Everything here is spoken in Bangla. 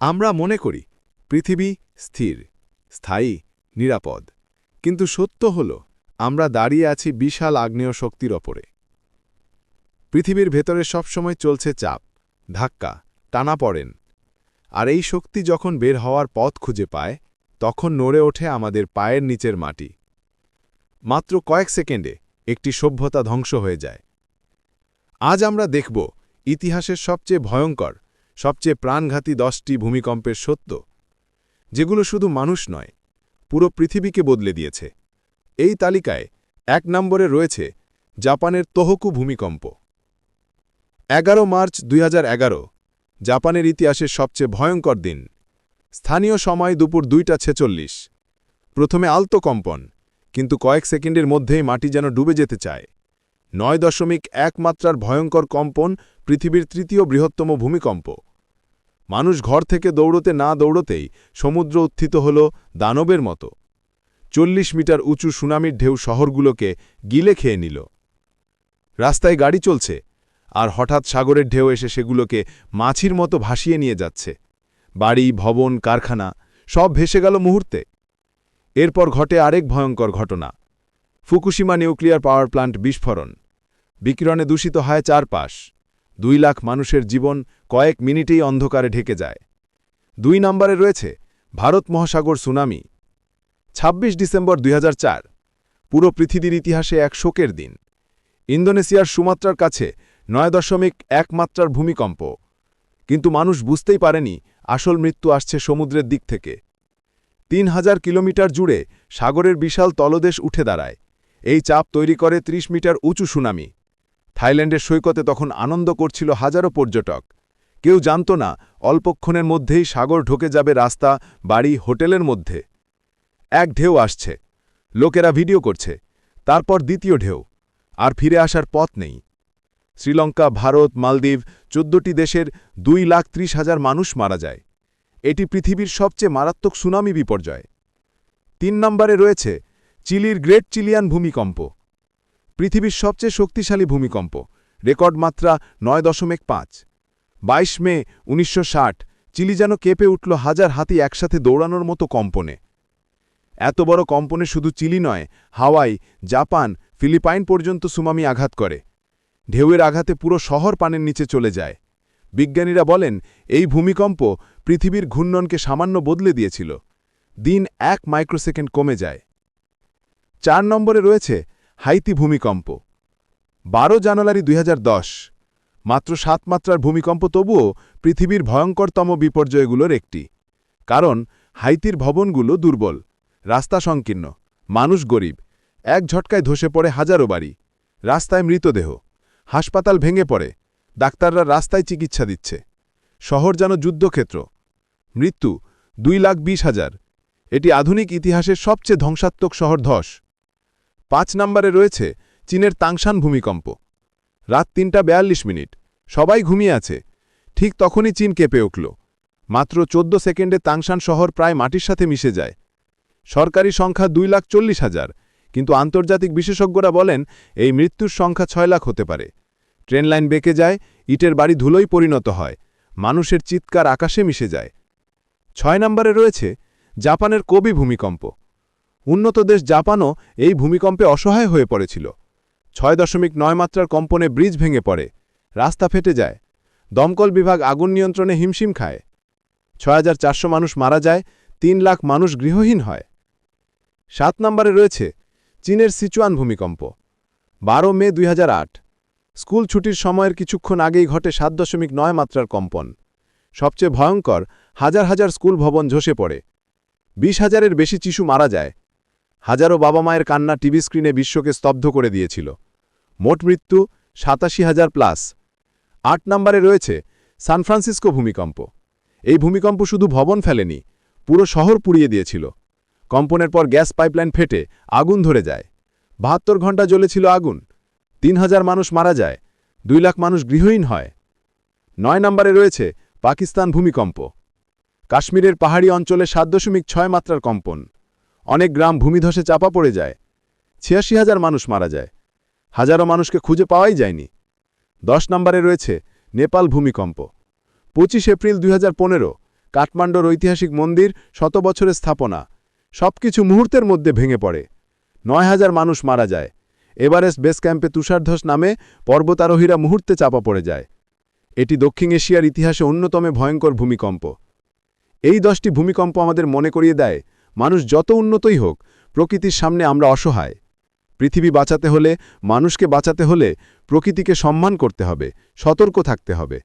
আমরা মনে করি, পৃথিবী স্থির, স্থায়ী, নিরাপদ। কিন্তু সত্য হল, আমরা দাঁড়িয়ে আছি বিশাল আগ্নেয় শক্তির ওপরে। পৃথিবীর ভেতরে সবসময় চলছে চাপ, ধাক্কা, টানা পড়েন। আর এই শক্তি যখন বের হওয়ার পথ খুঁজে পায়, তখন নড়ে ওঠে আমাদের পায়ের নিচের মাটি। মাত্র কয়েক সেকেন্ডে একটি সভ্যতা ধ্বংস হয়ে যায়। আজ আমরা দেখব, ইতিহাসের সবচেয়ে ভয়ঙ্কর সবচেয়ে প্রাণঘাতী দশটি ভূমিকম্পের সত্য। যেগুলো শুধু মানুষ নয়, পুরো পৃথিবীকে বদলে দিয়েছে। এই তালিকায় এক নম্বরে রয়েছে জাপানের তোহকু ভূমিকম্প। এগারো মার্চ দুই হাজার এগারো, জাপানের ইতিহাসের সবচেয়ে ভয়ঙ্কর দিন। স্থানীয় সময় দুপুর দুইটা ছেচল্লিশ। প্রথমে আলতো কম্পন, কিন্তু কয়েক সেকেন্ডের মধ্যেই মাটি যেন ডুবে যেতে চায়। নয় দশমিক এক মাত্রার ভয়ঙ্কর কম্পন পৃথিবীর তৃতীয় বৃহত্তম ভূমিকম্প। মানুষ ঘর থেকে দৌড়তে না দৌড়তেই সমুদ্র উত্থিত হল দানবের মতো। চল্লিশ মিটার উঁচু সুনামির ঢেউ শহরগুলোকে গিলে খেয়ে নিল। রাস্তায় গাড়ি চলছে, আর হঠাৎ সাগরের ঢেউ এসে সেগুলোকে মাছির মতো ভাসিয়ে নিয়ে যাচ্ছে। বাড়ি, ভবন, কারখানা, সব ভেসে গেল মুহূর্তে। এরপর ঘটে আরেক ভয়ঙ্কর ঘটনা। ফুকুশিমা নিউক্লিয়ার পাওয়ার প্লান্ট বিস্ফোরণ। বিকিরণে দূষিত হয় চারপাশ। দুই লাখ মানুষের জীবন কয়েক মিনিটেই অন্ধকারে ঢেকে যায়। দুই নম্বরে রয়েছে ভারত মহাসাগর সুনামি। ২৬ ডিসেম্বর দুই হাজার চার, পুরো পৃথিবীর ইতিহাসে এক শোকের দিন। ইন্দোনেশিয়ার সুমাত্রার কাছে নয় দশমিক এক মাত্রার ভূমিকম্প। কিন্তু মানুষ বুঝতেই পারেনি আসল মৃত্যু আসছে সমুদ্রের দিক থেকে। তিন হাজার কিলোমিটার জুড়ে সাগরের বিশাল তলদেশ উঠে দাঁড়ায়। এই চাপ তৈরি করে ৩০ মিটার উঁচু সুনামি। থাইল্যান্ডের সৈকতে তখন আনন্দ করছিল হাজারো পর্যটক। কেউ জানত না, অল্পক্ষণের মধ্যেই সাগর ঢোকে যাবে রাস্তা, বাড়ি, হোটেলের মধ্যে। এক ঢেউ আসছে। লোকেরা ভিডিও করছে। তারপর দ্বিতীয় ঢেউ। আর ফিরে আসার পথ নেই। শ্রীলঙ্কা, ভারত, মালদ্বীপ, চোদ্দটি দেশের দুই লাখ ত্রিশ হাজার মানুষ মারা যায়। এটি পৃথিবীর সবচেয়ে মারাত্মক সুনামি বিপর্যয়। তিন নম্বরে রয়েছে চিলির গ্রেট চিলিয়ান ভূমিকম্প। পৃথিবীর সবচেয়ে শক্তিশালী ভূমিকম্প। রেকর্ড মাত্রা নয় দশমিক পাঁচ। বাইশ মে উনিশশো ষাট, চিলি যেন কেঁপে উঠল হাজার হাতি একসাথে দৌড়ানোর মতো কম্পনে। এত বড় কম্পনে শুধু চিলি নয়, হাওয়াই, জাপান, ফিলিপাইন পর্যন্ত সুমামি আঘাত করে। ঢেউয়ের আঘাতে পুরো শহর পানের নিচে চলে যায়। বিজ্ঞানীরা বলেন, এই ভূমিকম্প পৃথিবীর ঘূর্ণনকে সামান্য বদলে দিয়েছিল। দিন এক মাইক্রোসেকেন্ড কমে যায়। চার নম্বরে রয়েছে হাইতি ভূমিকম্প। বারো জানুয়ারি দুই হাজার দশ, মাত্র সাত মাত্রার ভূমিকম্প, তবুও পৃথিবীর ভয়ঙ্করতম বিপর্যয়গুলোর একটি। কারণ, হাইতির ভবনগুলো দুর্বল, রাস্তা সংকীর্ণ, মানুষ গরিব, এক ঝটকায় ধসে পড়ে হাজারো বাড়ি, রাস্তায় মৃতদেহ, হাসপাতাল ভেঙে পড়ে, ডাক্তাররা রাস্তায় চিকিৎসা দিচ্ছে, শহর যেন যুদ্ধক্ষেত্র, মৃত্যু দুই লাখ বিশ হাজার, এটি আধুনিক ইতিহাসের সবচেয়ে ধ্বংসাত্মক শহর ধস। পাঁচ নম্বরে রয়েছে চীনের তাংশান ভূমিকম্প। রাত তিনটা বেয়াল্লিশ মিনিট। সবাই ঘুমিয়ে আছে। ঠিক তখনই চীন কেঁপে উঠল। মাত্র চোদ্দ সেকেন্ডে তাংশান শহর প্রায় মাটির সাথে মিশে যায়। সরকারি সংখ্যা দুই লাখ চল্লিশ হাজার, কিন্তু আন্তর্জাতিক বিশেষজ্ঞরা বলেন এই মৃত্যুর সংখ্যা ছয় লাখ হতে পারে। ট্রেন লাইন বেঁকে যায়, ইটের বাড়ি ধুলোই পরিণত হয়, মানুষের চিৎকার আকাশে মিশে যায়। ছয় নম্বরে রয়েছে জাপানের কবি ভূমিকম্প। উন্নত দেশ জাপানও এই ভূমিকম্পে অসহায় হয়ে পড়েছিল। ছয় দশমিক নয় মাত্রার কম্পনে ব্রিজ ভেঙে পড়ে, রাস্তা ফেটে যায়, দমকল বিভাগ আগুন নিয়ন্ত্রণে হিমশিম খায়। ছয় হাজার চারশো মানুষ মারা যায়, তিন লাখ মানুষ গৃহহীন হয়। সাত নম্বরে রয়েছে চীনের সিচুয়ান ভূমিকম্প। বারো মে দুই হাজার আট, স্কুল ছুটির সময়ের কিছুক্ষণ আগেই ঘটে সাত দশমিক নয় মাত্রার কম্পন। সবচেয়ে ভয়ঙ্কর, হাজার হাজার স্কুল ভবন ঝসে পড়ে। বিশ হাজারের বেশি শিশু মারা যায় হাজারো বাবা মায়ের কান্না টিভি স্ক্রিনে বিশ্বকে স্তব্ধ করে দিয়েছিল। মোট মৃত্যু সাতাশি হাজার প্লাস। আট নম্বরে রয়েছে সান ফ্রান্সিসকো ভূমিকম্প। এই ভূমিকম্প শুধু ভবন ফেলেনি, পুরো শহর পুড়িয়ে দিয়েছিল। কম্পনের পর গ্যাস পাইপলাইন ফেটে আগুন ধরে যায়। বাহাত্তর ঘণ্টা জ্বলেছিল আগুন। তিন হাজার মানুষ মারা যায়, দুই লাখ মানুষ গৃহহীন হয়। নয় নম্বরে রয়েছে পাকিস্তান ভূমিকম্প। কাশ্মীরের পাহাড়ি অঞ্চলে সাত দশমিক ছয় মাত্রার কম্পন। অনেক গ্রাম ভূমিধসে চাপা পড়ে যায়। ছিয়াশি হাজার মানুষ মারা যায়। হাজারো মানুষকে খুঁজে পাওয়াই যায়নি। দশ নম্বরে রয়েছে নেপাল ভূমিকম্প। পঁচিশ এপ্রিল দুই কাঠমান্ডুর ঐতিহাসিক মন্দির শত বছরের স্থাপনা। সবকিছু মুহূর্তের মধ্যে ভেঙে পড়ে। নয় হাজার মানুষ মারা যায়। এভারেস্ট বেস ক্যাম্পে তুষারধস নামে পর্বতারোহীরা মুহূর্তে চাপা পড়ে যায়। এটি দক্ষিণ এশিয়ার ইতিহাসে অন্যতম ভয়ঙ্কর ভূমিকম্প। এই দশটি ভূমিকম্প আমাদের মনে করিয়ে দেয় মানুষ যত উন্নতই হোক, প্রকৃতির সামনে আমরা অসহায়। পৃথিবী বাঁচাতে হলে, মানুষকে বাঁচাতে হলে প্রকৃতিকে সম্মান করতে হবে, সতর্ক থাকতে হবে।